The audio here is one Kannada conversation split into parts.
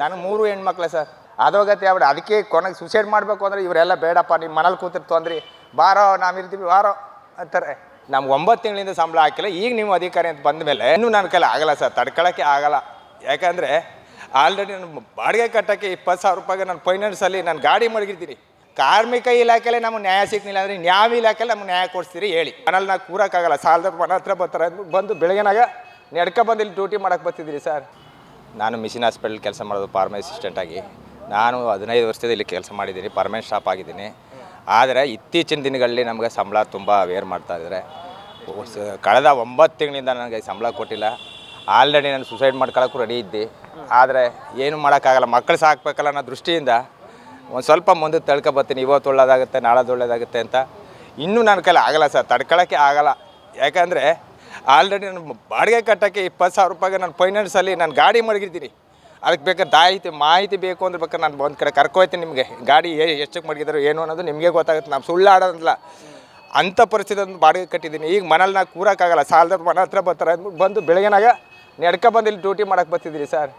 ನನಗೆ ಮೂರು ಹೆಣ್ಮಕ್ಳೆ ಸರ್. ಅದೋಗತಿ ಆಗ್ಬಿಡ ಅದಕ್ಕೆ ಕೊನೆಗೆ ಸುಸೈಡ್ ಮಾಡಬೇಕು ಅಂದ್ರೆ ಇವರೆಲ್ಲ ಬೇಡಪ್ಪ ನಿಮ್ಮ ಮನೇಲಿ ಕೂತಿರ್ತು ಅಂದ್ರಿ, ಬಾರೋ ನಾವಿರ್ತೀವಿ ಬಾರೋ, ಅಂತಾರೆ. ನಮ್ಗೆ ಒಂಬತ್ತು ತಿಂಗಳಿಂದ ಸಂಬಳ ಹಾಕಿಲ್ಲ. ಈಗ ನೀವು ಅಧಿಕಾರಿ ಅಂತ ಬಂದ ಮೇಲೆ ಇನ್ನೂ ನನ್ನ ಕೈಲಿ ಆಗಲ್ಲ ಸರ್ ತಡ್ಕೊಳ್ಳೋಕ್ಕೆ ಆಗಲ್ಲ. ಯಾಕಂದರೆ ಆಲ್ರೆಡಿ ನಾನು ಬಾಡಿಗೆ ಕಟ್ಟೋಕ್ಕೆ ಇಪ್ಪತ್ತು ಸಾವಿರ ರೂಪಾಯಿಗೆ ನಾನು ಫೈನಾನ್ಸಲ್ಲಿ ನಾನು ಗಾಡಿ ಮಡಗಿರ್ತೀನಿ ಕಾರ್ಮಿಕ ಇಲಾಖೆಯಲ್ಲೇ ನಮ್ಗೆ ನ್ಯಾಯ ಸಿಗ್ಲಿಲ್ಲ ಅಂದರೆ ನ್ಯಾಯ ಇಲಾಖೆಲಿ ನಮ್ಗೆ ನ್ಯಾಯ ಕೊಡ್ತೀರಿ ಹೇಳಿ. ಮನೇಲಿ ನಾವು ಕೂರಕ್ಕಾಗಲ್ಲ. ಸಾಲದ ಮನೆ ಹತ್ರ ಬರ್ತಾರೆ. ಬಂದು ಬೆಳಗ್ಗೆನಾಗ ನಡ್ಕೊ ಬಂದು ಡ್ಯೂಟಿ ಮಾಡಕ್ಕೆ ಬರ್ತಿದ್ದೀರಿ ಸರ್. ನಾನು ಮಿಷಿನ್ ಹಾಸ್ಪಿಟಲ್ ಕೆಲಸ ಮಾಡೋದು ಅಸಿಸ್ಟೆಂಟ್ ಆಗಿ. ನಾನು ಹದಿನೈದು ವರ್ಷದ ಇಲ್ಲಿ ಕೆಲಸ ಮಾಡಿದ್ದೀನಿ ಪರ್ಮನೆಂಟ್ ಸ್ಟಾಪ್ ಆಗಿದ್ದೀನಿ. ಆದರೆ ಇತ್ತೀಚಿನ ದಿನಗಳಲ್ಲಿ ನಮಗೆ ಸಂಬಳ ತುಂಬ ವೇರ್ ಮಾಡ್ತಾ ಇದ್ದಾರೆ. ಕಳೆದ ಒಂಬತ್ತು ತಿಂಗಳಿಂದ ನನಗೆ ಸಂಬಳ ಕೊಟ್ಟಿಲ್ಲ. ಆಲ್ರೆಡಿ ನಾನು ಸುಸೈಡ್ ಮಾಡ್ಕೊಳ್ಳೋಕ್ಕೂ ರೆಡಿ ಇದ್ದೆ. ಆದರೆ ಏನು ಮಾಡೋಕ್ಕಾಗಲ್ಲ ಮಕ್ಕಳು ಸಾಕಬೇಕಲ್ಲ ಅನ್ನೋ ದೃಷ್ಟಿಯಿಂದ ಒಂದು ಸ್ವಲ್ಪ ಮುಂದೆ ತಳ್ಕೊ ಬರ್ತೀನಿ, ಇವತ್ತು ಒಳ್ಳೇದಾಗುತ್ತೆ, ನಾಳೆ ಒಳ್ಳೇದಾಗುತ್ತೆ ಅಂತ. ಇನ್ನೂ ನನ್ನ ಕೈಲಿ ಆಗಲ್ಲ ಸರ್ ತಡ್ಕೊಳ್ಳೋಕ್ಕೆ ಆಗಲ್ಲ. ಯಾಕಂದರೆ ಆಲ್ರೆಡಿ ನಾನು ಬಾಡಿಗೆ ಕಟ್ಟೋಕ್ಕೆ ಇಪ್ಪತ್ತು ಸಾವಿರ ರೂಪಾಯಿಗೆ ನಾನು ಫೈನಾನ್ಸಲ್ಲಿ ನಾನು ಗಾಡಿ ಮಡಗಿರ್ತೀನಿ ಅದಕ್ಕೆ ಬೇಕಾದ್ರೆ ಮಾಹಿತಿ ಮಾಹಿತಿ ಬೇಕು ಅಂದ್ರೆ ಬೇಕಾದ್ರೆ ನಾನು ಒಂದು ಕಡೆ ಕರ್ಕೊಯ್ತೀನಿ ನಿಮಗೆ. ಗಾಡಿ ಎಷ್ಟಕ್ಕೆ ಮಡಗಿದ್ರು ಏನು ಅನ್ನೋದು ನಿಮಗೆ ಗೊತ್ತಾಗುತ್ತೆ. ನಾವು ಸುಳ್ಳು ಆಡೋದಿಲ್ಲ. ಅಂಥ ಪರಿಸ್ಥಿತಿ ಒಂದು ಬಾಡಿಗೆ ಕಟ್ಟಿದ್ದೀನಿ. ಈಗ ಮನೇಲಿ ನಾವು ಕೂರೋಕ್ಕಾಗಲ್ಲ. ಸಾಲದ ಮನೆ ಹತ್ರ ಬರ್ತಾರೆ. ಬಂದು ಬೆಳಗ್ಗೆನಾಗ ನಡ್ಕೊ ಬಂದು ಇಲ್ಲಿ ಡ್ಯೂಟಿ ಮಾಡೋಕ್ಕೆ ಬರ್ತಿದ್ದೀರಿ ಸರ್.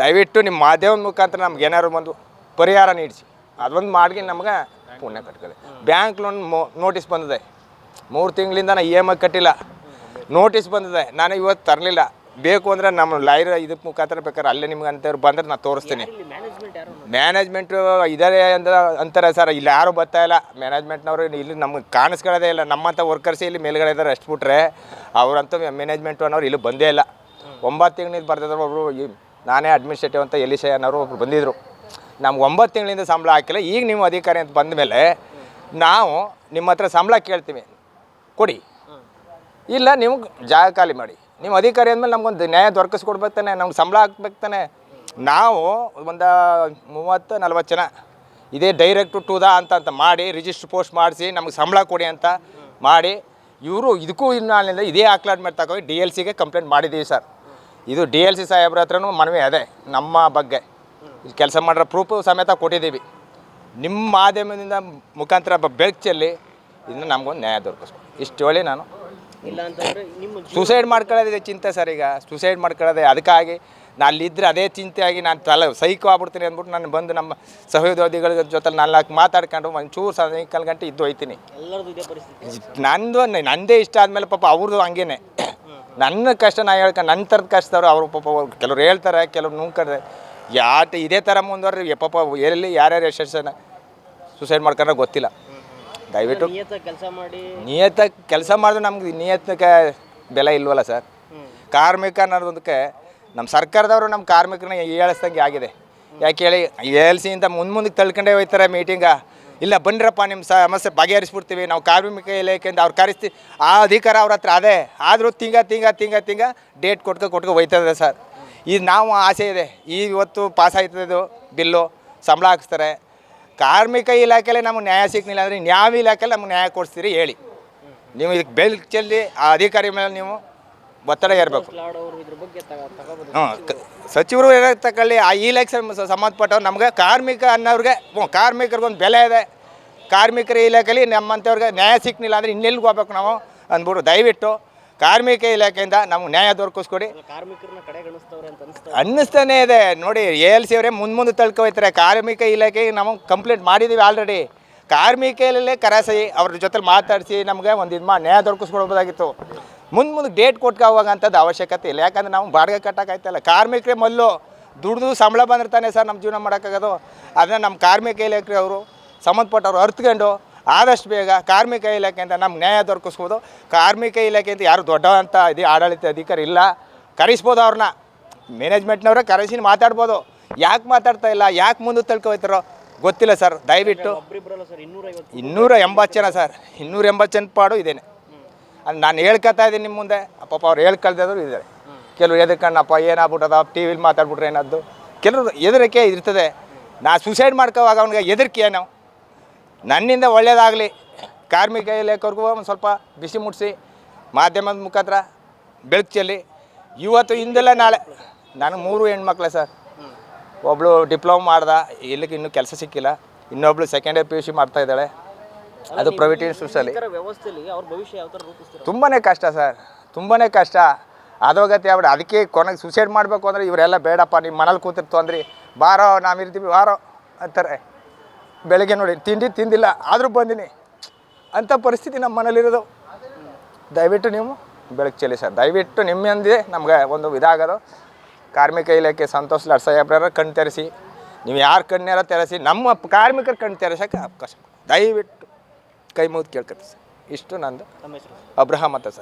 ದಯವಿಟ್ಟು ನಿಮ್ಮ ಮಾಧ್ಯಮದ ಮುಖಾಂತರ ನಮ್ಗೆ ಏನಾದ್ರು ಒಂದು ಪರಿಹಾರ ನೀಡಿಸಿ. ಅದೊಂದು ಮಾಡಿ ನಮ್ಗೆ ಪುಣ್ಯ ಕಟ್ಕೊಳ್ಳಿ. ಬ್ಯಾಂಕ್ ಲೋನ್ ನೋಟಿಸ್ ಬಂದಿದೆ. ಮೂರು ತಿಂಗಳಿಂದ ನಾನು ಇ ಎಂ ಐ ಕಟ್ಟಿಲ್ಲ. ನೋಟಿಸ್ ಬಂದಿದೆ. ನಾನು ಇವತ್ತು ತರಲಿಲ್ಲ. ಬೇಕು ಅಂದರೆ ನಮ್ಮ ಲಾಯರ್ ಇದಕ್ಕೆ ಮುಖಾಂತರ ಬೇಕಾದ್ರೆ ಅಲ್ಲೇ ನಿಮ್ಗೆ ಅಂತವ್ರು ಬಂದರೆ ನಾನು ತೋರಿಸ್ತೀನಿ. ಮ್ಯಾನೇಜ್ಮೆಂಟ್ ಇದ್ದಾರೆ ಅಂತ ಅಂತಾರೆ ಸರ್. ಇಲ್ಲಿ ಯಾರು ಬರ್ತಾ ಇಲ್ಲ. ಮ್ಯಾನೇಜ್ಮೆಂಟ್ನವರು ಇಲ್ಲಿ ನಮ್ಗೆ ಕಾಣಿಸ್ಕೊಳ್ಳೋದೇ ಇಲ್ಲ. ನಮ್ಮಂಥ ವರ್ಕರ್ಸ್ ಇಲ್ಲಿ ಮೇಲ್ಗಡೆ ಇದ್ದಾರೆ ಅಷ್ಟು ಬಿಟ್ರೆ ಅವರಂತೂ ಮ್ಯಾನೇಜ್ಮೆಂಟು ಅನ್ನೋರು ಇಲ್ಲಿ ಬಂದೇ ಇಲ್ಲ. ಒಂಬತ್ತು ತಿಂಗಳಿಂದ ಬರ್ತಿದ್ರು ಒಬ್ಬರು ನಾನೇ ಅಡ್ಮಿನಿಸ್ಟ್ರೇಟಿವ್ ಅಂತ ಎಲಿಶಯ ಅನ್ನೋರು ಒಬ್ರು ಬಂದಿದ್ದರು ನಮ್ಗೆ ಒಂಬತ್ತು ತಿಂಗಳಿಂದ ಸಂಬಳ ಹಾಕಿಲ್ಲ. ಈಗ ನೀವು ಅಧಿಕಾರಿ ಅಂತ ಬಂದ ಮೇಲೆ ನಾವು ನಿಮ್ಮ ಹತ್ರ ಸಂಬಳ ಕೇಳ್ತೀವಿ. ಕೊಡಿ. ಇಲ್ಲ ನೀವು ಜಾಗ ಖಾಲಿ ಮಾಡಿ. ನಿಮ್ಮ ಅಧಿಕಾರಿ ಅಂದಮೇಲೆ ನಮ್ಗೊಂದು ನ್ಯಾಯ ದೊರಕಿಸ್ಕೊಡ್ಬೇಕು ತಾನೆ, ನಮ್ಗೆ ಸಂಬಳ ಹಾಕ್ಬೇಕು ತಾನೆ. ನಾವು ಒಂದು ಮೂವತ್ತು ನಲ್ವತ್ತು ಜನ ಇದೇ ಡೈರೆಕ್ಟ್ ಟು ದ ಅಂತ ಅಂತ ಮಾಡಿ ರಿಜಿಸ್ಟ್ರ್ ಪೋಸ್ಟ್ ಮಾಡಿಸಿ, ನಮ್ಗೆ ಸಂಬಳ ಕೊಡಿ ಅಂತ ಮಾಡಿ, ಇವರು ಇದಕ್ಕೂ ಇನ್ನಾಲಿಂದ ಇದೇ ಆಕ್ಲಾಡ್ ಮೇಲೆ ತಗೊಂಡು ಡಿ ಎಲ್ ಸಿಗೆ ಕಂಪ್ಲೇಂಟ್ ಮಾಡಿದ್ದೀವಿ ಸರ್. ಇದು ಡಿ ಎಲ್ ಸಿ ಸಾಹೇಬ್ರ ಹತ್ರನೂ ಮನವಿ ಅದೇ, ನಮ್ಮ ಬಗ್ಗೆ. ಕೆಲಸ ಮಾಡಿರೋ ಪ್ರೂಫು ಸಮೇತ ಕೊಟ್ಟಿದ್ದೀವಿ. ನಿಮ್ಮ ಮಾಧ್ಯಮದಿಂದ ಮುಖಾಂತರ ಬೆಳಕು ಚೆಲ್ಲಿ ಇದನ್ನು ನಮ್ಗೊಂದು ನ್ಯಾಯ ದೊರಕಿಸ್ಬೇಕು ಇಷ್ಟು ಹೇಳಿ ನಾನು ಇಲ್ಲ ಅಂತಂದ್ರೆ ನಿಮ್ಮ ಸುಸೈಡ್ ಮಾಡ್ಕೊಳ್ಳೋದಿದೆ ಚಿಂತೆ ಸರ್ ಈಗ. ಸುಸೈಡ್ ಮಾಡ್ಕೊಳ್ಳೋದೆ ಅದಕ್ಕಾಗಿ. ನಾನು ಅಲ್ಲಿದ್ದರೆ ಅದೇ ಚಿಂತೆಯಾಗಿ ನಾನು ತಲೆ ಸೈಕೋ ಆಗ್ಬಿಡ್ತೀನಿ ಅಂದ್ಬಿಟ್ಟು ನಾನು ಬಂದು ನಮ್ಮ ಸಹೋದ್ಯೋಗಿಗಳ ಜೊತೆ ನಾಲ್ಕು ಮಾತಾಡ್ಕೊಂಡು ಒಂಚೂರು ಸಾಯಂಕಾಲ ಗಂಟೆ ಇದ್ದು ಹೋಯ್ತೀನಿ. ಇದೇ ಪರಿಸ್ಥಿತಿ ನಂದು ನಂದೇ ಇಷ್ಟ ಆದಮೇಲೆ ಪಾಪ ಅವ್ರದ್ದು ಹಂಗೇನೆ. ನನ್ನ ಕಷ್ಟ ನಾ ಹೇಳ್ಕೊಂಡು ನನ್ನ ಥರದ ಕಷ್ಟದವ್ರು ಅವರು ಪಾಪ ಕೆಲವ್ರು ಹೇಳ್ತಾರೆ ಕೆಲವ್ರು ನುಂಗ್ತಾರೆ. ಯಾಟ ಇದೇ ಥರ ಮುಂದುವರ್ರಿ ಯ- ಪಾಪ ಎಲ್ಲಿ ಯಾರ್ಯಾರು ಯಶಸ್ಸನ್ನು ಸುಸೈಡ್ ಮಾಡ್ಕೊಂಡ್ರೆ ಗೊತ್ತಿಲ್ಲ. ದಯವಿಟ್ಟು ನಿಯತ ಕೆಲಸ ಮಾಡಿ. ನಿಯತ ಕೆಲಸ ಮಾಡಿದ್ರೆ ನಮ್ಗೆ ನಿಯತಕ್ಕೆ ಬೆಲೆ ಇಲ್ವಲ್ಲ ಸರ್. ಕಾರ್ಮಿಕ ಅನ್ನೋದಕ್ಕೆ ನಮ್ಮ ಸರ್ಕಾರದವರು ನಮ್ಮ ಕಾರ್ಮಿಕರನ್ನ ಏಳಿಸ್ದಂಗೆ ಆಗಿದೆ. ಯಾಕೆ ಹೇಳಿ ಎಲ್ ಇಂತ ಮುಂದೆ ಮುಂದಕ್ಕೆ ತಳ್ಕೊಂಡೇ ಹೋಯ್ತಾರೆ ಮೀಟಿಂಗ. ಇಲ್ಲ ಬನ್ನಿರಪ್ಪ ನಿಮ್ಮ ಸಮಸ್ಯೆ ಬಗೆಹರಿಸ್ಬಿಡ್ತೀವಿ. ನಾವು ಕಾರ್ಮಿಕ ಇಲಾಖೆಯಿಂದ ಅವ್ರು ಕರೆಸ್ತೀವಿ ಆ ಅಧಿಕಾರ ಅವ್ರ ಹತ್ರ ಅದೇ. ಆದರೂ ತಿಂಗ ತಿಂಗ ತಿಂಗ ತಿಂಗ ಡೇಟ್ ಕೊಟ್ಕೊ ಕೊಟ್ಕೊ ಹೋಯ್ತದೆ ಸರ್. ಇದು ನಾವು ಆಸೆ ಇದೆ. ಈ ಇವತ್ತು ಪಾಸ್ ಆಯ್ತದೆ ಬಿಲ್ಲು ಸಂಬಳ ಹಾಕಿಸ್ತಾರೆ. ಕಾರ್ಮಿಕ ಇಲಾಖೆಯಲ್ಲೇ ನಮಗೆ ನ್ಯಾಯ ಸಿಗ್ಲಿಲ್ಲ ಅಂದರೆ ನ್ಯಾಯ ಇಲಾಖೆಯಲ್ಲಿ ನಮಗೆ ನ್ಯಾಯ ಕೊಡಿಸ್ತೀರಿ ಹೇಳಿ. ನೀವು ಇದಕ್ಕೆ ಬೆಲ್ ಚೆಲ್ಲಿ ಆ ಅಧಿಕಾರಿ ಮೇಲೆ ನೀವು ಒತ್ತಡ ಇರಬೇಕು ಹ್ಞೂ ಸಚಿವರು ಏನಾರು ತಗೊಳ್ಳಿ ಆ ಇಲಾಖೆ ಸಂಬಂಧಪಟ್ಟವ್ರು ನಮಗೆ ಕಾರ್ಮಿಕ ಅನ್ನೋರಿಗೆ, ಹ್ಞೂ ಕಾರ್ಮಿಕರಿಗೊಂದು ಬೆಲೆ ಇದೆ. ಕಾರ್ಮಿಕರ ಇಲಾಖೆಯಲ್ಲಿ ನಮ್ಮಂಥವ್ರಿಗೆ ನ್ಯಾಯ ಸಿಕ್ನಿಲ್ಲ ಅಂದರೆ ಇನ್ನೆಲ್ಲಿಗೆ ಹೋಗ್ಬೇಕು ನಾವು ಅಂದ್ಬಿಟ್ಟು ದಯವಿಟ್ಟು ಕಾರ್ಮಿಕ ಇಲಾಖೆಯಿಂದ ನಮ್ಗೆ ನ್ಯಾಯ ದೊರಕಿಸ್ಕೊಡಿ. ಕಾರ್ಮಿಕರನ್ನ ಕಡೆಗಣಿಸ್ತವ್ರೆ ಅಂತ ಅನಿಸ್ತಾ ಅನ್ನಿಸ್ತಾನೆ ಇದೆ. ನೋಡಿ ಎ ಎಲ್ ಸಿ ಅವರೇ ಮುಂದೆ ಮುಂದೆ ತಳ್ಕೊ ಹೋಯ್ತಾರೆ. ಕಾರ್ಮಿಕ ಇಲಾಖೆಗೆ ನಾವು ಕಂಪ್ಲೇಂಟ್ ಮಾಡಿದ್ದೀವಿ ಆಲ್ರೆಡಿ ಕಾರ್ಮಿಕಲ್ಲೇ ಕರಾಸಿ. ಅವ್ರ ಜೊತೆ ಮಾತಾಡಿಸಿ ನಮಗೆ ಒಂದು ಇದು ಮಾಡಿ ನ್ಯಾಯ ದೊರಕಿಸ್ಕೊಡ್ಬೋದಾಗಿತ್ತು. ಮುಂದೆ ಮುಂದೆ ಡೇಟ್ ಕೊಟ್ಕೊ ಹೋಗೋಂಥದ್ದು ಅವಶ್ಯಕತೆ ಇಲ್ಲ. ಯಾಕಂದ್ರೆ ನಾವು ಬಾಡಿಗೆ ಕಟ್ಟೋಕ್ಕಾಯ್ತಲ್ಲ ಕಾರ್ಮಿಕರೇ ಮೊದಲು ದುಡ್ದು ಸಂಬಳ ಬಂದಿರ್ತಾನೆ ಸರ್ ನಮ್ಮ ಜೀವನ ಮಾಡೋಕ್ಕಾಗೋದು. ಅದನ್ನ ನಮ್ಮ ಕಾರ್ಮಿಕ ಇಲಾಖೆ ಅವರು ಸಂಬಂಧಪಟ್ಟವ್ರು ಅರ್ತ್ಕೊಂಡು ಆದಷ್ಟು ಬೇಗ ಕಾರ್ಮಿಕ ಇಲಾಖೆಯಿಂದ ನಮ್ಗೆ ನ್ಯಾಯ ದೊರಕಿಸ್ಬೋದು. ಕಾರ್ಮಿಕ ಇಲಾಖೆಯಿಂದ ಯಾರು ದೊಡ್ಡ ಅಂತ ಇದು ಆಡಳಿತ ಅಧಿಕಾರಿ ಇಲ್ಲ. ಕರೆಸ್ಬೋದು ಅವ್ರನ್ನ. ಮ್ಯಾನೇಜ್ಮೆಂಟ್ನವ್ರೆ ಕರೆಸಿ ಮಾತಾಡ್ಬೋದು. ಯಾಕೆ ಮಾತಾಡ್ತಾ ಇಲ್ಲ? ಯಾಕೆ ಮುಂದೆ ತಳ್ಕೊ ಗೊತ್ತಿಲ್ಲ ಸರ್. ದಯವಿಟ್ಟು ಇನ್ನೂರ ಎಂಬತ್ತು ಜನ ಸರ್. ಇನ್ನೂರ ಎಂಬತ್ತು ಜನ ಪಾಡು ಇದೇನೆ. ಅದು ನಾನು ಹೇಳ್ಕೊತಾ ಇದ್ದೀನಿ ನಿಮ್ಮ ಮುಂದೆ. ಪಾಪ ಅವ್ರು ಹೇಳ್ಕೊಳ್ದಿದ್ರು ಇದ್ದಾರೆ. ಕೆಲವು ಎದಕ್ಕಣ್ಣಪ್ಪ ಏನಾಗ್ಬಿಟ್ಟದ? ಟಿ ವಿಲಿ ಮಾತಾಡ್ಬಿಟ್ರೆ ಏನಾದ್ದು? ಕೆಲವರು ಹೆದರಿಕೆ ಇರ್ತದೆ. ನಾ ಸುಸೈಡ್ ಮಾಡ್ಕೋವಾಗ ಅವ್ನಿಗೆ ಹೆದರಿಕೆ ಏನು ನನ್ನಿಂದ ಒಳ್ಳೆಯದಾಗಲಿ ಕಾರ್ಮಿಕ ಇಲಾಖೆವ್ರಿಗೂ ಒಂದು ಸ್ವಲ್ಪ ಬಿಸಿ ಮುಟ್ಟಿಸಿ ಮಾಧ್ಯಮದ ಮುಖಾಂತರ ಬೆಳಕು ಚೆಲ್ಲಿ ಇವತ್ತು ಹಿಂದೆಲ್ಲ ನಾಳೆ ನನಗೆ ಮೂರು ಹೆಣ್ಮಕ್ಳೆ ಸರ್. ಒಬ್ಬಳು ಡಿಪ್ಲೊಮಾ ಮಾಡ್ದ ಇಲ್ಲಿಗೆ ಇನ್ನೂ ಕೆಲಸ ಸಿಕ್ಕಿಲ್ಲ. ಇನ್ನೊಬ್ಳು second year P U C ಮಾಡ್ತಾ ಇದ್ದಾಳೆ. ಅದು ಪ್ರೈವೇಟ್ ಇನ್ಸ್ಟಿಟ್ಯೂಟ್ಸಲ್ಲಿ ತುಂಬಾ ಕಷ್ಟ ಸರ್. ತುಂಬಾ ಕಷ್ಟ. ಅದೋಗತಿ ಆಗ್ಬಿಡ ಅದಕ್ಕೆ ಕೊನೆಗೆ ಸುಸೈಡ್ ಮಾಡಬೇಕು ಅಂದರೆ ಇವರೆಲ್ಲ ಬೇಡಪ್ಪ ನಿಮ್ಮ ಮನೇಲಿ ಕೂತಿರ್ತು ಅಂದ್ರಿ ಬಾರೋ ನಾವಿರ್ತೀವಿ ಬಾರೋ ಅಂತಾರೆ. ಬೆಳಗ್ಗೆ ನೋಡಿ ತಿಂಡಿ ತಿಂದಿಲ್ಲ ಆದರೂ ಬಂದಿನಿ. ಅಂಥ ಪರಿಸ್ಥಿತಿ ನಮ್ಮ ಮನೇಲಿರೋದು. ದಯವಿಟ್ಟು ನೀವು ಬೆಳಗ್ಗೆ ಚೆಲ್ಲಿ ಸರ್. ದಯವಿಟ್ಟು ನಿಮ್ಮಿಂದೇ ನಮ್ಗೆ ಒಂದು ಇದಾಗೋದು ಕಾರ್ಮಿಕ ಇಲಾಖೆ ಸಂತೋಷ್ ಲಾಡ್ ಸಾಹೇಬ್ರ ಕಣ್ಣು ತೆರೆಸಿ. ನೀವು ಯಾರು ಕಣ್ಣಾರ ತೆರೆಸಿ ನಮ್ಮ ಕಾರ್ಮಿಕರ ಕಣ್ಣು ತೆರೆಸೋಕ್ಕೆ ಅವಕಾಶ ದಯವಿಟ್ಟು ಕೈ ಮುಗಿದು ಕೇಳ್ಕೊತೀವಿ ಸರ್. ಇಷ್ಟು ನಂದು. ಅಬ್ರಹಾಮ್ ಅಂತ ಸರ್.